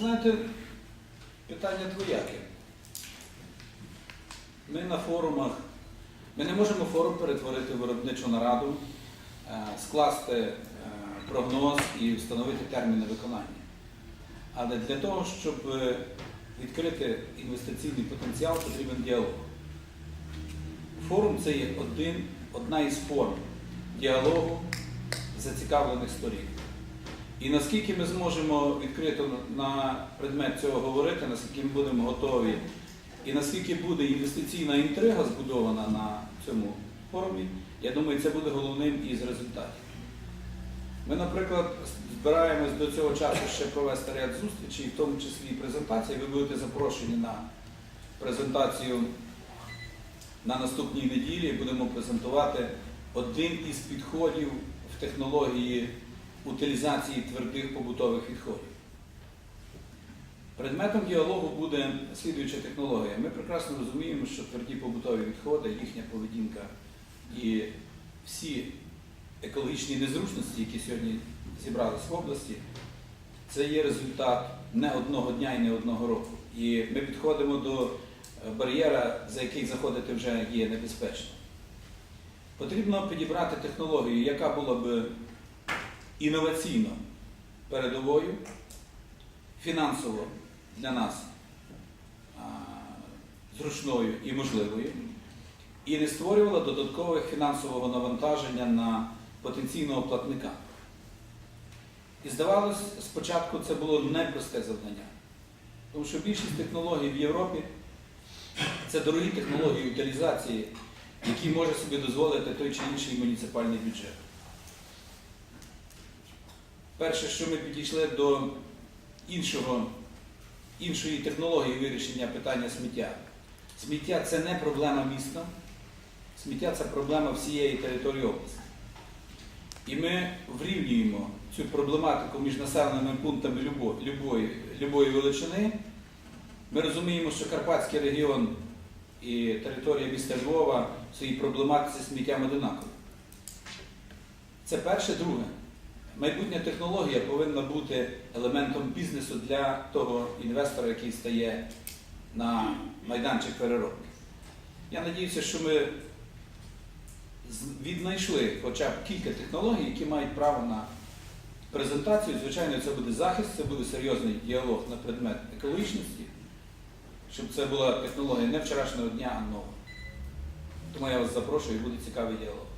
знаєте, питання двояке. Ми на форумах, ми не можемо форум перетворити в виробничу нараду, е, скласти е, прогноз і встановити терміни виконання. Але для того, щоб е, відкрити інвестиційний потенціал, потрібен діалог. Форум це є один, одна із форм діалогу зацікавлених сторін. І наскільки ми зможемо відкрито на предмет цього говорити, наскільки ми будемо готові, і наскільки буде інвестиційна інтрига збудована на цьому форумі, я думаю, це буде головним із результатів. Ми, наприклад, збираємось до цього часу ще провести ряд зустрічей, в тому числі і презентації. Ви будете запрошені на презентацію на наступній неділі. Будемо презентувати один із підходів в технології утилізації твердих побутових відходів. Предметом діалогу буде слідуюча технологія. Ми прекрасно розуміємо, що тверді побутові відходи, їхня поведінка і всі екологічні незручності, які сьогодні зібрались в області, це є результат не одного дня і не одного року. І ми підходимо до е, бар'єра, за який заходити вже є небезпечно. Потрібно підібрати технологію, яка була б інноваційно передовою, фінансово для нас зручною і можливою, і не створювала додаткових фінансового навантаження на потенційного платника. І здавалось, спочатку це було непросте завдання, тому що більшість технологій в Європі це дорогі технології утилізації, які може собі дозволити той чи інший муніципальний бюджет. Перше, що ми підійшли до іншого, іншої технології вирішення питання сміття. Сміття це не проблема міста, сміття це проблема всієї території області. І ми врівнюємо цю проблематику між населеними пунктами любо- любої, любої величини. Ми розуміємо, що Карпатський регіон і територія міста Львова в своїй проблематиці сміттям одинакові. Це перше, друге. Майбутня технологія повинна бути елементом бізнесу для того інвестора, який стає на майданчик переробки. Я надіюся, що ми віднайшли хоча б кілька технологій, які мають право на презентацію. Звичайно, це буде захист, це буде серйозний діалог на предмет екологічності, щоб це була технологія не вчорашнього дня, а нова. Тому я вас запрошую і буде цікавий діалог.